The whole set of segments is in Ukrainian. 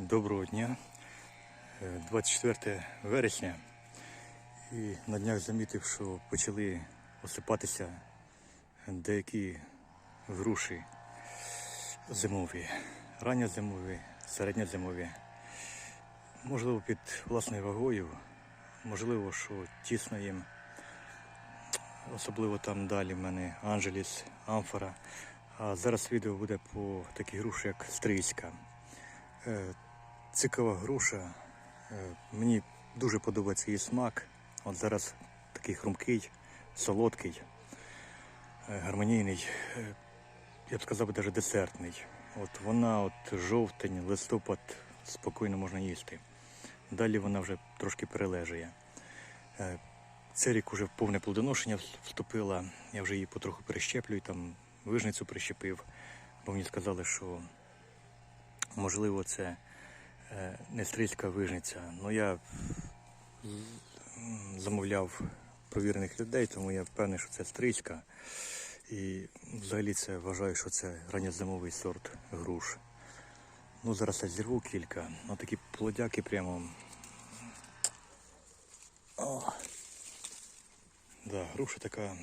Доброго дня. Е, 24 вересня. І на днях замітив, що почали осипатися деякі груші зимові, ранньозимові, середньозимові. Можливо, під власною вагою, можливо, що тісно їм. Особливо там далі в мене Анджеліс, Амфора. А зараз відео буде по такій груші, як стрийська. Цікава груша. Е, Мені дуже подобається її смак. От зараз такий хрумкий, солодкий, е, гармонійний, е, я б сказав, навіть десертний. От вона, от жовтень, листопад, спокійно можна їсти. Далі вона вже трошки перележує. Цей рік уже в повне плодоношення вступила. Я вже її потроху перещеплюю, там вижницю прищепив, бо мені сказали, що можливо це е, не стрільська вижниця. Ну я замовляв провірених людей, тому я впевнений, що це стрільська. І взагалі це вважаю, що це ранньозимовий сорт груш. Ну, зараз я зірву кілька. Ну такі плодяки прямо. О. Да, груша така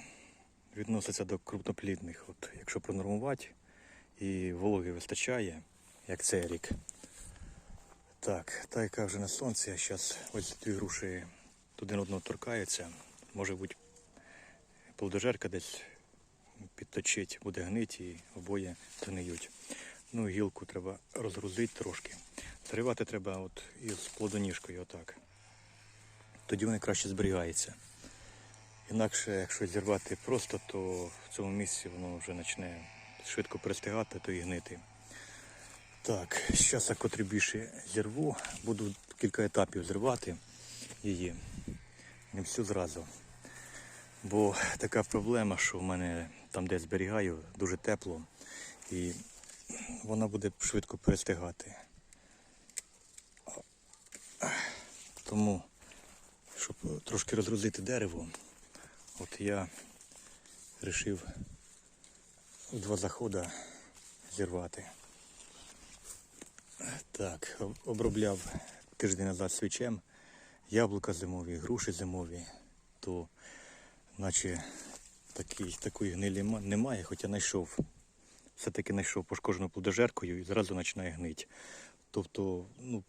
відноситься до крупноплідних. От, якщо пронормувати і вологи вистачає, як цей рік. Так, та яка вже на сонці, а зараз ось дві груші один одного торкаються. Може бути плодожерка десь підточить, буде гнить і обоє згниють. Ну, гілку треба розгрузити трошки. Заривати треба от із плодоніжкою отак. Тоді вони краще зберігаються. Інакше, якщо зірвати просто, то в цьому місці воно вже почне швидко перестигати, то і гнити. Так, зараз я котрі більше зірву, буду кілька етапів зривати її. Не всю зразу. Бо така проблема, що в мене там, де зберігаю, дуже тепло і вона буде швидко перестигати. Тому, щоб трошки розгрузити дерево, от я вирішив в два заходи зірвати. Так, обробляв тиждень назад свічем, яблука зимові, груші зимові, то наче такий, такої гнилі немає, хоча знайшов. Все-таки знайшов пошкоджену плодожеркою і зразу починає гнить. Тобто, ну,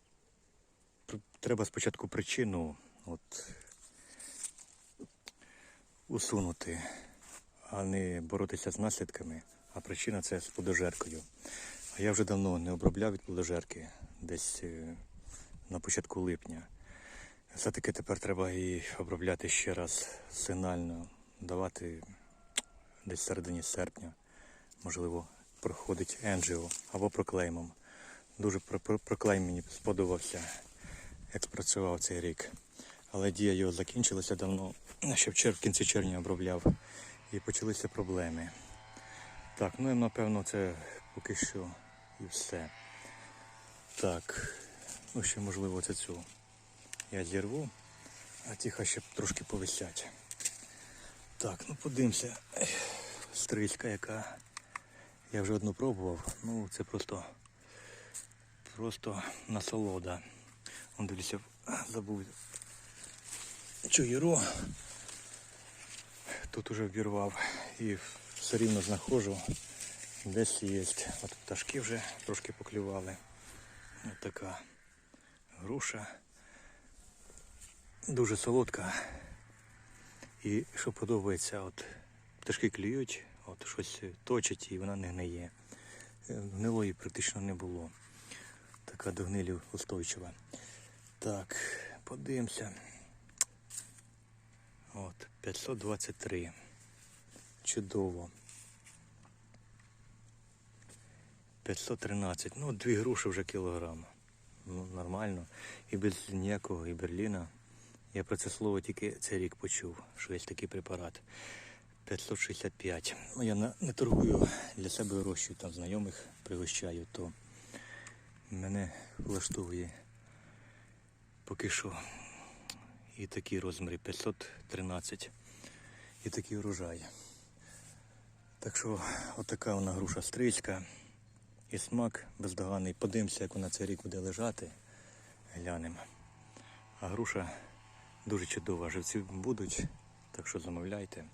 треба спочатку причину от, усунути, а не боротися з наслідками, а причина це з плодожеркою. А я вже давно не обробляв від плодожерки, десь е, на початку липня. Все-таки тепер треба її обробляти ще раз сигнально, давати десь в середині серпня. Можливо, проходить Енджіо або проклеймом. Дуже про- про- проклейм мені сподобався, як спрацював цей рік. Але дія його закінчилася давно. Ще в, чер... в кінці червня обробляв і почалися проблеми. Так, ну і напевно це поки що і все. Так, ну ще можливо це цю я зірву, а ті хай ще трошки повисять. Так, ну подивимося. Стрільська, яка я вже одну пробував. Ну це просто просто насолода. Он дивлюся, забув чуєро. Тут уже вбірвав і все рівно знаходжу. Десь є. От пташки вже трошки поклювали. Ось така груша. Дуже солодка. І що подобається, от пташки клюють, от щось точать і вона не гниє. Гнилої практично не було. Така до гнилі устойчива. Так, подивимося. От, 523. Чудово. 513. Ну, дві груші вже кілограм. Ну, нормально. І без ніякого і Берліна. Я про це слово тільки цей рік почув, що є такий препарат. 565. Ну, я не торгую для себе вирощую, там знайомих пригощаю, то мене влаштовує поки що і такі розміри 513 і такий урожай. Так що отака вона груша стрільська. І смак бездоганний. Подивимося, як вона цей рік буде лежати. Глянемо. А груша дуже чудова. Живці будуть, так що замовляйте.